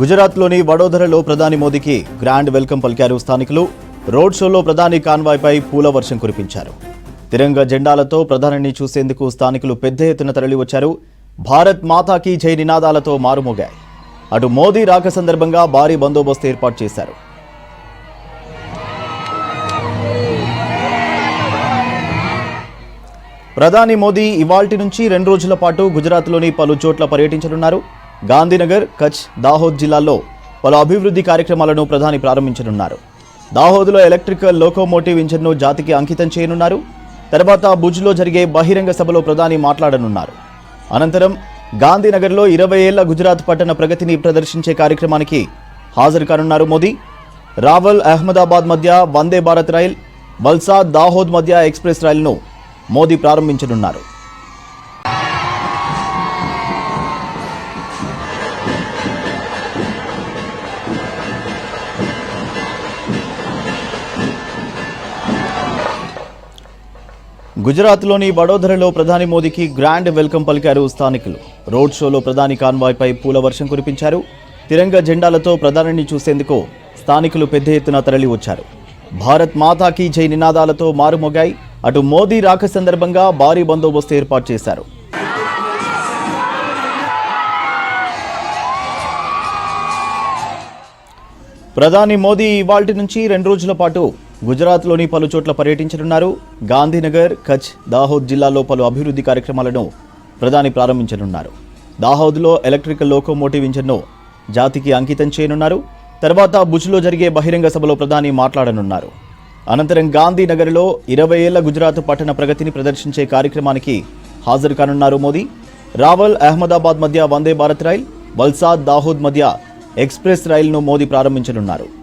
గుజరాత్లోని వడోదరలో ప్రధాని మోదీకి గ్రాండ్ వెల్కమ్ పలికారు స్థానికులు. రోడ్ షోలో ప్రధాని కాన్వాయ్పై పూల వర్షం కురిపించారు. తిరంగ జెండాలతో ప్రధానిని చూసేందుకు స్థానికులు పెద్ద ఎత్తున తరలివచ్చారు భారత్ మాతాకి జై నినాదాలతో మారుమోగాయి. అటు మోదీ రాక సందర్భంగా భారీ బందోబస్తు ఏర్పాటు చేశారు. ప్రధాని మోదీ ఇవాల్టి నుంచి రెండు రోజుల పాటు గుజరాత్లోని పలు చోట్ల పర్యటించనున్నారు. గాంధీనగర్ కచ్ దాహోద్ జిల్లాల్లో పలు అభివృద్ధి కార్యక్రమాలను ప్రధాని ప్రారంభించనున్నారు. దాహోద్లో ఎలక్ట్రికల్ లోకోమోటివ్ ఇంజన్ను జాతికి అంకితం చేయనున్నారు. తర్వాత భుజ్లో జరిగే బహిరంగ సభలో ప్రధాని మాట్లాడనున్నారు. అనంతరం గాంధీనగర్లో ఇరవై ఏళ్ళ గుజరాత్ పట్టణ ప్రగతిని ప్రదర్శించే కార్యక్రమానికి హాజరు కానున్నారు మోదీ. రావల్ అహ్మదాబాద్ మధ్య వందే భారత్ రైల్ వల్సాద్ దాహోద్ మధ్య ఎక్స్ప్రెస్ రైలును మోదీ ప్రారంభించనున్నారు. గుజరాత్లోని వడోదరలో ప్రధాని మోదీకి గ్రాండ్ వెల్కమ్ పలికారు స్థానికులు. రోడ్ షోలో ప్రధాని కాన్వాయ్పై పూల వర్షం కురిపించారు. తిరంగ జెండాలతో ప్రధానిని చూసేందుకు స్థానికులు పెద్ద ఎత్తున తరలి వచ్చారు. భారత్ మాతాకి జై నినాదాలతో మారుమోగాయి. అటు మోదీ రాక సందర్భంగా భారీ బందోబస్తు ఏర్పాటు చేశారు. ప్రధాని మోదీ ఇవాల్టి నుంచి రెండు రోజుల పాటు గుజరాత్లోని పలు చోట్ల పర్యటించనున్నారు. గాంధీనగర్ కచ్ దాహోద్ జిల్లాలో పలు అభివృద్ధి కార్యక్రమాలను ప్రధాని ప్రారంభించనున్నారు. దాహోద్లో ఎలక్ట్రికల్ లోకోమోటివ్ ఇంజన్ను జాతికి అంకితం చేయనున్నారు. తర్వాత భుజ్లో జరిగే బహిరంగ సభలో ప్రధాని మాట్లాడనున్నారు. అనంతరం గాంధీనగర్లో ఇరవై ఏళ్ళ గుజరాత్ పట్టణ ప్రగతిని ప్రదర్శించే కార్యక్రమానికి హాజరు కానున్నారు మోదీ. రావల్ అహ్మదాబాద్ మధ్య వందే భారత్ రైల్ వల్సాద్ దాహోద్ మధ్య ఎక్స్ప్రెస్ రైలును మోదీ ప్రారంభించనున్నారు.